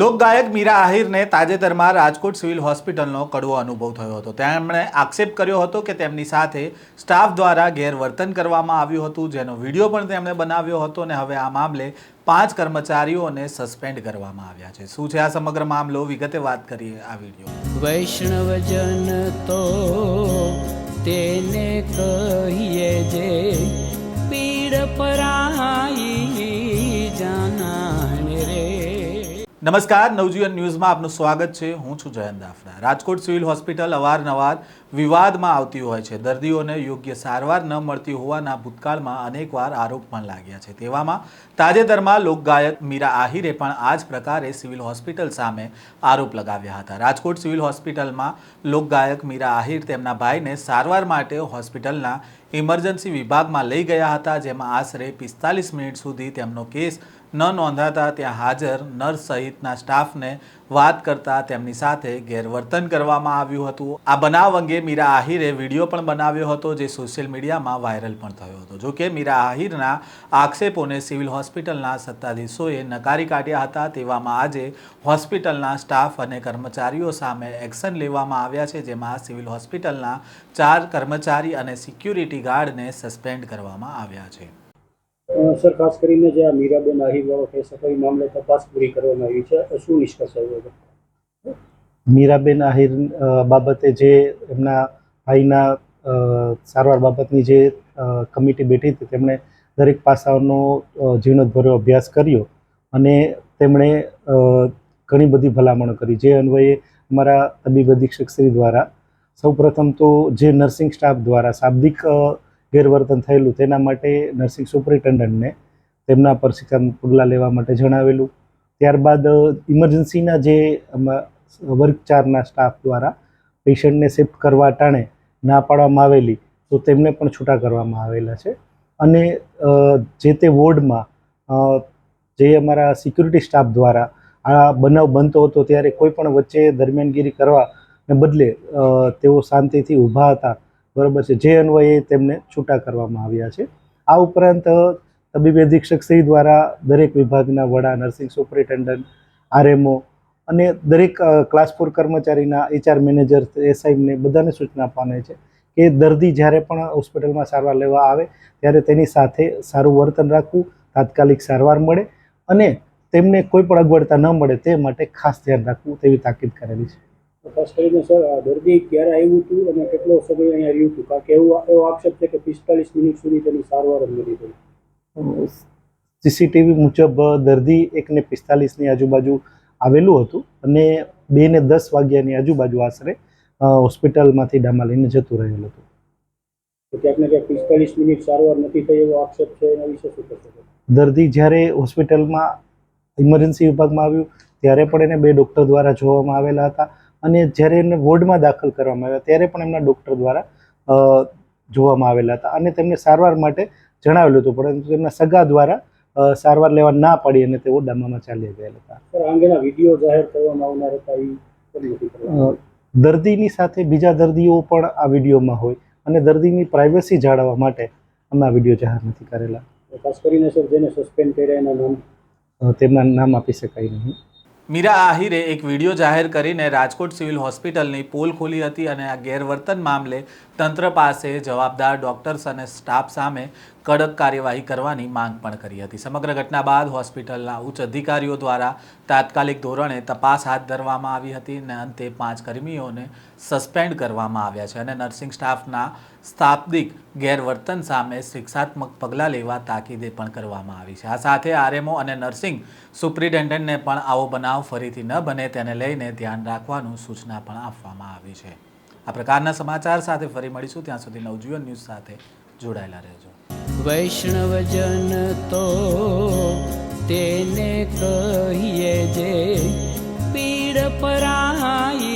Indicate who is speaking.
Speaker 1: લોકગાયક મીરા આહિરને તાજેતરમાં રાજકોટ સિવિલ હોસ્પિટલનો કડવો અનુભવ થયો હતો. તેમણે આક્ષેપ કર્યો હતો કે તેમની સાથે સ્ટાફ દ્વારા ગેરવર્તન કરવામાં આવ્યું હતું, જેનો વીડિયો પણ તેમણે બનાવ્યો હતો અને હવે આ મામલે પાંચ કર્મચારીઓને સસ્પેન્ડ કરવામાં આવ્યા છે. શું છે આ સમગ્ર મામલો? વિગતે વાત કરીએ આ વીડિયો
Speaker 2: વૈષ્ણવજન તો તેને કહીએ જે પીડ પરાઈ
Speaker 1: નમસ્કાર, નવજીવન ન્યૂઝમાં આપનું સ્વાગત છે. હું છું જયંત દાફડા. રાજકોટ સિવિલ હોસ્પિટલ અવારનવાર વિવાદમાં આવતી હોય છે. દર્દીઓને યોગ્ય સારવાર ન મળતી હોવાના ભૂતકાળમાં અનેકવાર આરોપ પણ લાગ્યા છે. તેવામાં તાજેતરમાં લોકગાયક મીરા આહિરે પણ આ જ પ્રકારે સિવિલ હોસ્પિટલ સામે આરોપ લગાવ્યા હતા. રાજકોટ સિવિલ હોસ્પિટલમાં લોકગાયક મીરા આહિર તેમના ભાઈને સારવાર માટે હોસ્પિટલના ઇમરજન્સી વિભાગમાં લઈ ગયા હતા, જેમાં આશરે પિસ્તાલીસ મિનિટ સુધી તેમનો કેસ ન નોંધાતા ત્યાં હાજર નર્સ સહિતના સ્ટાફને વાત કરતા તેમની સાથે ગેરવર્તન કરવામાં આવ્યું હતું. આ બનાવ અંગે મીરા આહિરે વીડિયો પણ બનાવ્યો હતો જે સોશિયલ મીડિયામાં વાયરલ પણ થયો હતો. જો કે મીરા આહિરના આક્ષેપોને સિવિલ હોસ્પિટલના સત્તાધીશોએ નકારી કાઢ્યા હતા તેવામાં આજે હોસ્પિટલના સ્ટાફ અને કર્મચારીઓ સામે એક્શન લેવામાં આવ્યા છે, જેમાં સિવિલ હોસ્પિટલના ચાર કર્મચારી અને સિક્યુરિટી ગાર્ડને સસ્પેન્ડ કરવામાં આવ્યા છે.
Speaker 3: સર, ખાસ કરીને જે આ મીરાબેન આહિરવાળો કેસ હતો, એ મામલે તપાસ પૂરી કરવામાં આવી છે. શું નિષ્કર્ષ આવ્યો છે
Speaker 4: મીરાબેન આહિર બાબતે જે એમના ભાઈના સારવાર બાબતની જે કમિટી બેઠી હતી, તેમણે દરેક પાસાઓનો જીવનતભર્યો અભ્યાસ કર્યો અને તેમણે ઘણી બધી ભલામણો કરી. જે અન્વયે અમારા તબીબ અધિક્ષક શ્રી દ્વારા સૌપ્રથમ તો જે નર્સિંગ સ્ટાફ દ્વારા શાબ્દિક ગેરવર્તન થયેલું તેના માટે નર્સિંગ સુપરિન્ટેન્ડન્ટને તેમના પર શિક્ષાત્મક પગલાં લેવા માટે જણાવેલું. ત્યારબાદ ઇમરજન્સીના જે વર્ગ ચારના સ્ટાફ દ્વારા પેશન્ટને શિફ્ટ કરવા ટાણે ના પાડવામાં આવેલી, તો તેમને પણ છૂટા કરવામાં આવેલા છે. અને જે તે વોર્ડમાં જે અમારા સિક્યુરિટી સ્ટાફ દ્વારા આ બનાવ બનતો હતો, ત્યારે કોઈ પણ વચ્ચે દરમિયાનગીરી કરવાને બદલે તેઓ શાંતિથી ઊભા હતા બરાબર છે. જે અન્વયે તેમને છૂટા કરવામાં આવ્યા છે. આ ઉપરાંત તબીબી અધિક્ષક શ્રી દ્વારા દરેક વિભાગના વડા, નર્સિંગ સુપરિન્ટેન્ડન્ટ, આરએમઓ અને દરેક ક્લાસ ફોર કર્મચારીના એચઆર મેનેજર એસઆઈને બધાને સૂચના આપવાની છે કે દર્દી જ્યારે પણ હોસ્પિટલમાં સારવાર લેવા આવે, ત્યારે તેની સાથે સારું વર્તન રાખવું, તાત્કાલિક સારવાર મળે અને તેમને કોઈ પણ અગવડતા ન મળે તે માટે ખાસ ધ્યાન રાખવું તેવી તાકીદ કરેલી છે.
Speaker 3: ખાસ કરીને સર દર્દી ક્યારે આવ્યું હતું અને કેટલો સમય અહીંયા રહ્યું હતું? કારણ કે એવું એવો આક્ષેપ છે કે પિસ્તાલીસ મિનિટ સુધી તેની સારવાર જ મળી થઈ
Speaker 4: સીસીટીવી મુજબ દર્દી એકને પિસ્તાલીસની આજુબાજુ આવેલું હતું અને બે ને દસ વાગ્યાની આજુબાજુ આશરે હોસ્પિટલમાંથી ડામા લઈને જતું રહેલું હતું.
Speaker 3: ક્યાંક ને ક્યાંક પિસ્તાલીસ મિનિટ સારવાર નથી થઈ એવો આક્ષેપ છે એના વિશે શું કહેશો?
Speaker 4: દર્દી જ્યારે હોસ્પિટલમાં ઇમરજન્સી વિભાગમાં આવ્યું ત્યારે પણ એને બે ડૉક્ટર દ્વારા જોવામાં આવેલા હતા. અને જ્યારે એમને વોર્ડમાં દાખલ કરવામાં આવ્યા ત્યારે પણ એમના ડૉક્ટર દ્વારા જોવામાં આવેલા હતા. અને તેમને સારવાર માટે જણાવેલું હતું પરંતુ તેમના સગા દ્વારા સારવાર લેવા ના પડી અને તેઓ ડામામાં ચાલી ગયેલા હતા.
Speaker 3: અંગેના વીડિયો જાહેર કરવામાં આવનાર હતા
Speaker 4: દર્દીની સાથે બીજા દર્દીઓ પણ આ વિડીયોમાં હોય અને દર્દીની પ્રાઇવસી જાળવવા માટે અમે આ વીડિયો જાહેર નથી કરેલા.
Speaker 3: ખાસ કરીને સર જેને સસ્પેન્ડ કર્યા એના નામ?
Speaker 4: તેમના નામ આપી શકાય નહીં.
Speaker 1: મીરા આહિરે એક વીડિયો જાહેર કરીને રાજકોટ સિવિલ હોસ્પિટલની પોલ ખોલી હતી અને આ ગેરવર્તન મામલે તંત્ર પાસે જવાબદાર ડોક્ટર્સ અને સ્ટાફ સામે કડક કાર્યવાહી કરવાની માંગ પણ કરી હતી. સમગ્ર ઘટના બાદ હોસ્પિટલના ઉચ્ચ અધિકારીઓ દ્વારા તાત્કાલિક ધોરણે તપાસ હાથ ધરવામાં આવી હતી અને અંતે પાંચ કર્મીઓને સસ્પેન્ડ કરવામાં આવ્યા છે અને નર્સિંગ સ્ટાફના સ્થાપિક ગેરવર્તન સામે શિક્ષાત્મક પગલાં લેવા તાકીદે પણ કરવામાં આવી છે. આ સાથે આરએમઓ અને નર્સિંગ સુપ્રિન્ટેન્ડન્ટને પણ આવો બનાવ ફરીથી ન બને તેને લઈને ધ્યાન રાખવાનું સૂચના પણ આપવામાં આવી છે. આ પ્રકારના સમાચાર સાથે ફરી મળીશું. ત્યાં સુધી નવજીવન ન્યૂઝ સાથે જોડાયેલા રહેજો.
Speaker 2: વૈષ્ણવજન તો તેને કહીએ જે પીડ પરાઈ